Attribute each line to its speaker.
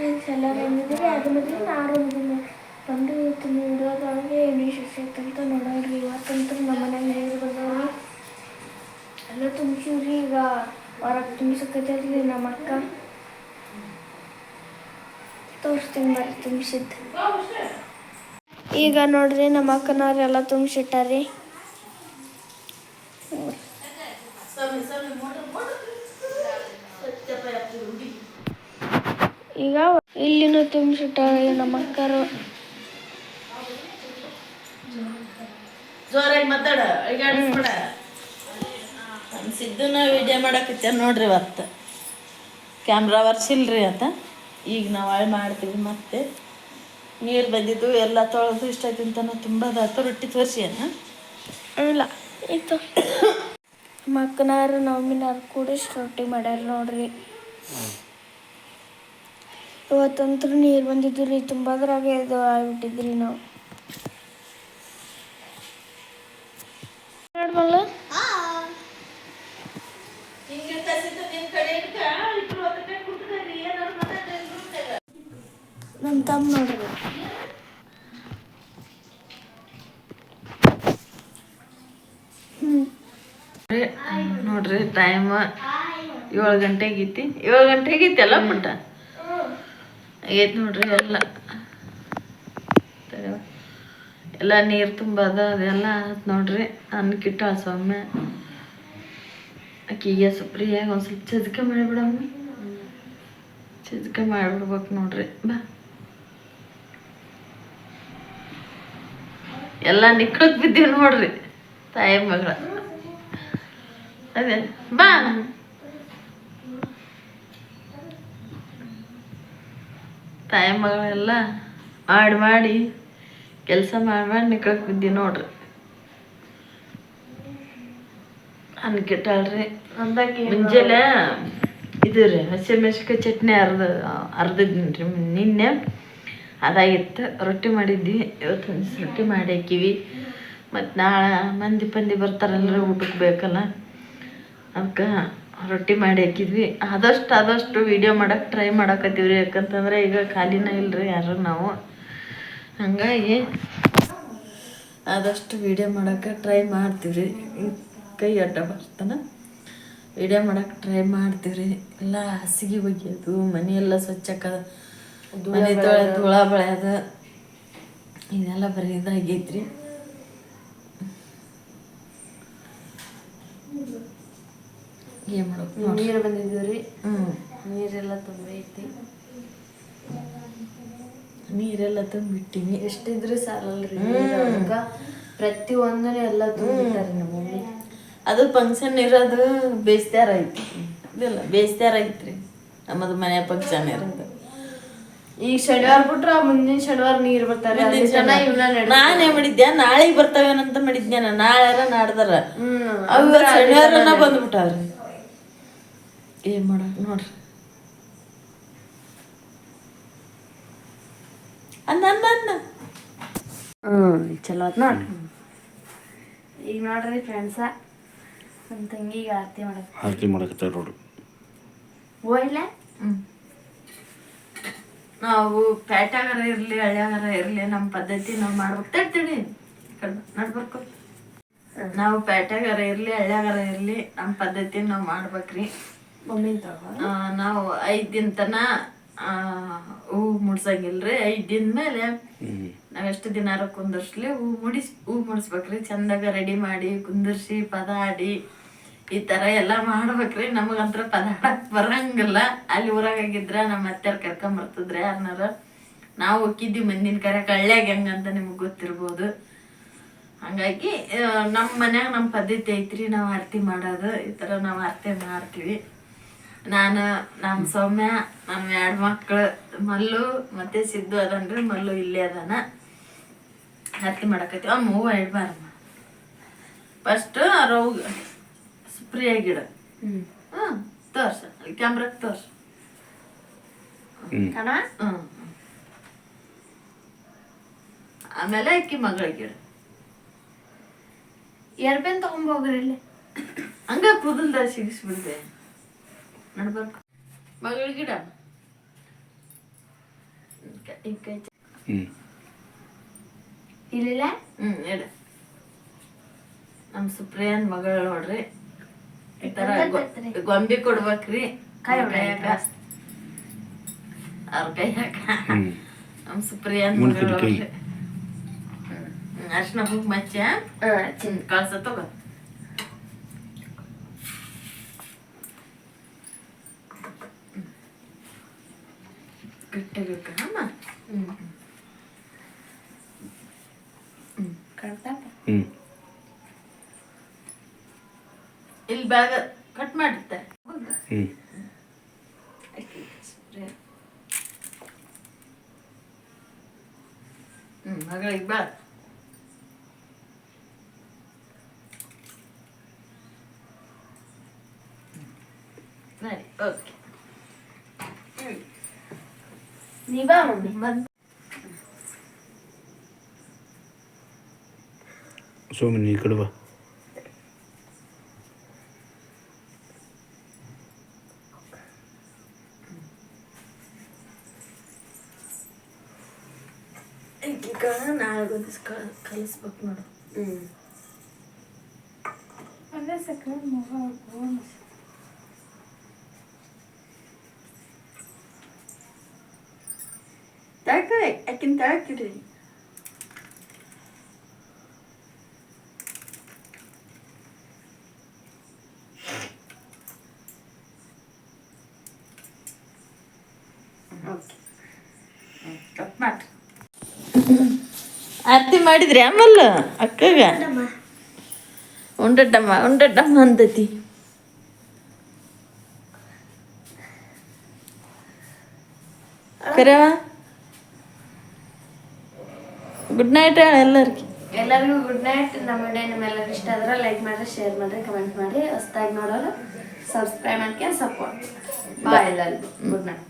Speaker 1: Friends ಎಲ್ಲರೂ ಹೆಂಗಿದ್ರೆ ಅದು ಮೊದಲು ನಾನು ಇದನ್ನು ಬಂದು ಇವತ್ತಿನ ವಿಡಿಯೋದೊಳಗೆ ಎಣ್ಣೆ ಅಂತ ನೋಡೋಣ್ರಿ ಇವತ್ತಂತೂ ನಮ್ಮ ಮನೆಯಲ್ಲಿ ನೀರು ಬಂದವ್ರಿ. ಎಲ್ಲ ತುಂಬಿಸಿವ್ರಿ ಈಗ ಹೊರಗೆ ತುಂಬಿಸಕತ್ತೈತ್ರಿ ನಮ್ಮ ಅಕ್ಕ ತೋರಿಸ್ತೀನಿ ಬರ್ರಿ ತುಂಬಿಸಿದ್ದು. ಈಗ ನೋಡ್ರಿ, ನಮ್ಮ ಅಕ್ಕನವ್ರೆಲ್ಲ ತುಂಬಿಸಿಟ್ಟಾರಿ. ಈಗ ಇಲ್ಲಿನೂ ತುಂಬಿಸಿಟ್ಟಾರೆ ನಮ್ಮ ಅಕ್ಕರು.
Speaker 2: ಜೋರಾಗಿ ಮಾತಾಡ ಅಳಿಗಾಡಿಸ್ಬೇಡ. ನಮ್ಮ ಸಿದ್ಧನ ವಿಡಿಯೋ ಮಾಡಕತ್ತ ನೋಡ್ರಿ ಇವತ್ತು. ಕ್ಯಾಮ್ರಾ ವರ್ಸಿಲ್ರಿ ಅಂತ ಈಗ ನಾವು ಹಾಳು ಮಾಡ್ತೀವಿ ಮತ್ತೆ. ನೀರು ಬಂದಿದ್ದು ಎಲ್ಲ ತೊಳೆದು ಇಷ್ಟ ತಿಂತಾನ ತುಂಬ ಅದಾತು ರೊಟ್ಟಿ ತೋರಿಸಿ ಅನ್ನ
Speaker 1: ಇಲ್ಲ ಇತ್ತು. ಮಕ್ಕನಾರು ನಮ್ಮಿನಾರು ಕೂಡ ರೊಟ್ಟಿ ಮಾಡ್ಯಾರ ನೋಡ್ರಿ. ಇವತ್ತಂತೂ ನೀರು ಬಂದಿದ್ದು ರೀ ತುಂಬಾದ್ರಾಗೆ ಇದು ಆಗ್ಬಿಟ್ಟಿದ್ರಿ ನಾವು. ನೋಡ್ಮಲ್ಲ? ನಮ್ಮ ತಮ್ಮ ನೋಡ್ರಿ.
Speaker 2: ನೋಡ್ರಿ ಟೈಮ್ ಏಳು ಗಂಟೆಗೆ ಐತಿ. ಏಳು ಗಂಟೆಗೆ ಐತಿ ಅಲ್ಲ ಪುಟ್ಟ ಆಗೈತಿ ನೋಡ್ರಿ ಎಲ್ಲ. ಎಲ್ಲ ನೀರು ತುಂಬದ ಅದೆಲ್ಲ ಆತ್ ನೋಡ್ರಿ. ಅನ್ನಕ್ಕಿಟ್ಟ ಸೊಮ್ಮೆ ಆಕಿಗೆ ಸುಪ್ರಿಯಾಗಿ ಒಂದು ಸ್ವಲ್ಪ ಚಜ್ಕೆ ಮಾಡಿಬಿಡಮ್ಮ. ಚಜ್ಕೆ ಮಾಡಿಬಿಡ್ಬೇಕು ನೋಡ್ರಿ. ಬಾ. ಎಲ್ಲ ನಿಕ್ಕಳಕ್ ಬಿದ್ದೀವಿ ನೋಡ್ರಿ. ತಾಯಿ ಮಗಳ ಅದೇ. ಬಾ. ತಾಯಿ ಮಗಳೆಲ್ಲ ಮಾಡಿ ಮಾಡಿ ಕೆಲಸ ಮಾಡಿ ಮಾಡಿ ನಿಕ್ಕಳಕ್ಕೆ ಬಿದ್ದಿ ನೋಡ್ರಿ. ಅನ್ಕಿಟ್ಟಾಳ್ರಿ ಮುಂಜಾನೆ ಇದು ರೀ ಹಸಿಮೆಣ್ಸಿಕಾಯಿ ಚಟ್ನಿ ಅರ್ಧ ಅರ್ಧದ್ನಿ ರೀ ನಿನ್ನೆ ಅದಾಗಿತ್ತು. ರೊಟ್ಟಿ ಮಾಡಿದ್ವಿ. ಇವತ್ತು ರೊಟ್ಟಿ ಮಾಡಿ ಹಾಕಿವಿ. ಮತ್ತು ನಾಳೆ ಮಂದಿ ಪಂದಿ ಬರ್ತಾರಲ್ರಿ ಊಟಕ್ಕೆ ಬೇಕಲ್ಲ. ಅದಕ್ಕೆ ರೊಟ್ಟಿ ಮಾಡಿ ಹಾಕಿದ್ವಿ. ಆದಷ್ಟು ಆದಷ್ಟು ವೀಡಿಯೋ ಮಾಡಕ್ಕೆ ಟ್ರೈ ಮಾಡಕತ್ತೀವಿ ರೀ ಯಾಕಂತಂದ್ರೆ ಈಗ ಖಾಲಿನ ಇಲ್ರಿ, ಯಾರು ನಾವು. ಹಂಗಾಗಿ ಆದಷ್ಟು ವಿಡಿಯೋ ಮಾಡೋಕೆ ಟ್ರೈ ಮಾಡ್ತೀವಿ ರೀ ಕೈ ಅಡ್ಡ ಬರ್ತಾನೆ. ವಿಡಿಯೋ ಮಾಡಕ್ಕೆ ಟ್ರೈ ಮಾಡ್ತೀವಿ ರೀ ಎಲ್ಲ ಹಾಸಿಗೆ ಒಗೆಯೋದು, ಮನೆಯೆಲ್ಲ ಸ್ವಚ್ಛಕ ಮನೆ ತೊಳೆ ಧೂಳ ಬೆಳೆಯೋದು. ಇದೆಲ್ಲ ಬರೀ ಇದಾಗೈತ್ರಿ. ಏನು ಮಾಡೋದು.
Speaker 1: ನೀರು ಬಂದಿದ್ದೀವಿ ರೀ. ನೀರೆಲ್ಲ ತುಂಬೈತಿ
Speaker 2: ನೀರೆಲ್ಲ ತುಂಬಿಟ್ಟಿವಿ
Speaker 1: ಎಷ್ಟಿದ್ರು ಸಾಲಲ್ರಿ ಪ್ರತಿ ಒಂದನೇ ಎಲ್ಲ ತುಂಬಿದ್ದಾರೆ ನಮ್ಮ ಮಮ್ಮಿ.
Speaker 2: ಅದು ಫಂಕ್ಷನ್ ಇರೋದು ಬೇಸ್ತಾರ ಐತಿ. ಇದಿಲ್ಲ ಬೇಸ್ತ್ಯಾರ ಐತ್ರಿ ನಮ್ಮದು ಮನೆ ಫಂಕ್ಷನ್ ಇರೋದು.
Speaker 1: ಈಗ ಶನಿವಾರ ಬಿಟ್ರೆ ಮುಂದಿನ ಶನಿವಾರ ನೀರು ಬರ್ತಾರೆ.
Speaker 2: ನಾನೇ ಮಾಡಿದ್ದೆ ನಾಳೆಗೆ ಬರ್ತಾವೇನಂತ ಮಾಡಿದ್ದೆ ನಾನು ನಾಳೆ ನಾಡ್ದಾರ?
Speaker 1: ಹ್ಮ್.
Speaker 2: ಅವು ಶನಿವಾರನ ಬಂದ್ಬಿಟ್ಟಾವ್ರಿ. ಏನ್ ಮಾಡಕ್ ನೋಡ್ರಿ ಅನ್ನ ಅನ್ನ
Speaker 1: ಚಲೋ ಆತ್ ನೋಡ್ರಿ ಈಗ ನೋಡ್ರಿ ಫ್ರೆಂಡ್ಸ ನಮ್ಮ ತಂಗಿಗೆ ಆರತಿ ಮಾಡಕ್ಕೆ
Speaker 3: ಆರತಿ ಮಾಡಕತ್ತಾರ ನೋಡ್ರಿ
Speaker 1: ಹೋಯ್ಲ
Speaker 2: ಹ್ಮ್. ನಾವು ಪೇಟ್ಯಾಗಾರ ಇರ್ಲಿ ಹಳ್ಳ್ಯಾಗಾರ ಇರ್ಲಿ ನಮ್ಮ ಪದ್ಧತಿ ನಾವು ಮಾಡ್ಬೇಕು ಇರ್ತೀವಿ ನಡ್ಬೇಕು ನಾವು ಪೇಟ್ಯಾಗಾರ ಇರ್ಲಿ ಹಳ್ಳ್ಯಾಗಾರ ಇರ್ಲಿ ನಮ್ಮ ಪದ್ಧತಿ ನಾವು ಮಾಡ್ಬೇಕ್ರಿ. ನಾವು ಐದು ದಿನ ತನ ಆ, ಹೂ ಮುಡ್ಸಂಗಿಲ್ರಿ. ಐದು ದಿನ ಮೇಲೆ ನಾವ್ ಎಷ್ಟು ದಿನಾರ ಕುಂದರ್ಸ್ಲಿ ಹೂ ಮುಡಿಸ್ ಹೂ ಮುಡಿಸ್ಬೇಕ್ರಿ. ಚಂದಾಗ ರೆಡಿ ಮಾಡಿ ಕುಂದರ್ಸಿ ಪದ ಆಡಿ ಈ ತರ ಎಲ್ಲಾ ಮಾಡ್ಬೇಕ್ರಿ. ನಮಗಂತ್ರ ಪದ ಆಡಕ್ ಬರಂಗಿಲ್ಲ. ಅಲ್ಲಿ ಊರಾಗಿದ್ರ ನಮ್ಮ ಅತ್ತೆಯರ್ ಕರ್ಕೊಂಡ್ ಬರ್ತಿದ್ರೆ ಯಾರನಾರ. ನಾವು ಹೋಗಿದ್ವಿ ಮಂದಿನ ಕರೆ ಕಳ್ಳ್ಯಾಗ ಹೆಂಗಂತ ನಿಮ್ಗೆ ಗೊತ್ತಿರ್ಬೋದು. ಹಂಗಾಗಿ ನಮ್ಮ ಮನ್ಯಾಗ ನಮ್ಮ ಪದ್ಧತಿ ಐತ್ರಿ. ನಾವು ಆರತಿ ಮಾಡೋದು. ಈ ಥರ ನಾವು ಆರತಿ ಮಾಡ್ತೀವಿ. ನಾನು ನಮ್ಮ ಸೌಮ್ಯ ನಮ್ಮ ಎರಡು ಮಕ್ಕಳು ಮಲ್ಲು ಮತ್ತೆ ಸಿದ್ದು ಅದನ್ರಿ ಮಲ್ಲು ಇಲ್ಲೇ ಅದಾನ. ಹತ್ತಿ ಮಾಡಕತ್ತೀವಿ. ಅಮ್ಮ ಹೂವು ಇಡಬಾರಮ್ಮ ಫಸ್ಟ್ ರೌಗ್ ಸ್ಪ್ರೇ ಗಿಡ.
Speaker 1: ಹ್ಮ್.
Speaker 2: ಹ್ಞೂ ತೋರ್ಸ. ಕ್ಯಾಮ್ರಾಗ ತೋರ್ಸ. ಹ್ಞೂ ಆಮೇಲೆ ಅಕ್ಕಿ ಮಗಳ ಗಿಡ.
Speaker 1: ಎರ್ಬೇನ್ ತಗೊಂಬೋಗ್ರಿ ಇಲ್ಲಿ?
Speaker 2: ಹಂಗ ಕೂದಲ್ದ ಸಿಗಿಸ್ಬಿಡ್ದೆ. ನಡ್ಬರ್ಕು ಮಗಳ ಗಿಡ?
Speaker 3: ಹ್ಞೂ
Speaker 4: ಇಲ್ಲ
Speaker 2: ಹ್ಮ್ ಇಡ ನಮ್ ಸುಪ್ರಿಯನ್ ಮಗಳ ನೋಡ್ರಿ. ಈ ಗೊ- ಗೊಂಬೆ ಕೊಡ್ಬೇಕ್ರಿ.
Speaker 4: ಕೈ
Speaker 2: ಕೈಯಾಗ. ಅವ್ರ ಕೈ
Speaker 3: ಹಾಕ
Speaker 2: ನಮ್ ಸುಪ್ರಿಯನ್ ಮಗಳ. ನೋಡ್ರಿ. ಅರ್ಶಿನ ಕುಂಕುಮ ಮಚ್ಚ ಕಳ್ಸ ತಗೋ. ಗಟ್ಟಿಗೆ ಅಮ್ಮ
Speaker 4: ಕಡ್ತಾಕ
Speaker 3: ಹ್ಞೂ
Speaker 2: ಇಲ್ಲಿ ಬೆಳಗ ಕಟ್ ಮಾಡುತ್ತೆ
Speaker 3: ಹ್ಞೂ
Speaker 2: ಹ್ಮ್ ಮಗಳಿಗೆ ಬಾ. ಸರಿ ಓಕೆ.
Speaker 4: ನೀ ಬಾ ಮಮ್ಮಿ
Speaker 2: ಬಂದ್
Speaker 3: ಸೋಮನ್ ಈ ಕಡೆ ಬಾ
Speaker 2: ಈಗ ನಾಳೆ ಗೊತ್ತಿಸ್ ಕಲಿಸ್ಬೇಕು ನೋಡು
Speaker 4: ಹ್ಞೂ
Speaker 5: ಅದೇ ಸಕ್ಕರೆ ಮುಗ
Speaker 2: ತಾಕಡೆ I can
Speaker 4: ಓಕೆ
Speaker 2: ಕಟ್ ಮಾಡಿ ಆರತಿ ಮಾಡಿದ್ರಿ ಆಮಲ್ಲ ಅಕ್ಕಗ? ಉಂಡಡ್ಡಮ್ಮ ಉಂಡಡ್ಡಮ್ಮ ಅಂತತಿ ಕರೆವ? ಗುಡ್ ನೈಟ್ ಎಲ್ಲರಿಗೆ.
Speaker 4: ಎಲ್ಲರಿಗೂ ಗುಡ್ ನೈಟ್ ನಮ್ಮ ವಿಡಿಯೋ ನಿಮ್ಮೆಲ್ಲರಿಗೂ ಇಷ್ಟ ಆದ್ರೆ ಲೈಕ್ ಮಾಡಿ ಶೇರ್ ಮಾಡಿ ಕಮೆಂಟ್ ಮಾಡಿ ಹೊಸ್ದಾಗಿ ನೋಡೋರು ಸಬ್ಸ್ಕ್ರೈಬ್ ಮಾಡ್ಕೊಂಡು ಸಪೋರ್ಟ್ ಬಾಯ್ ಎಲ್ಲರಿಗೂ. Good night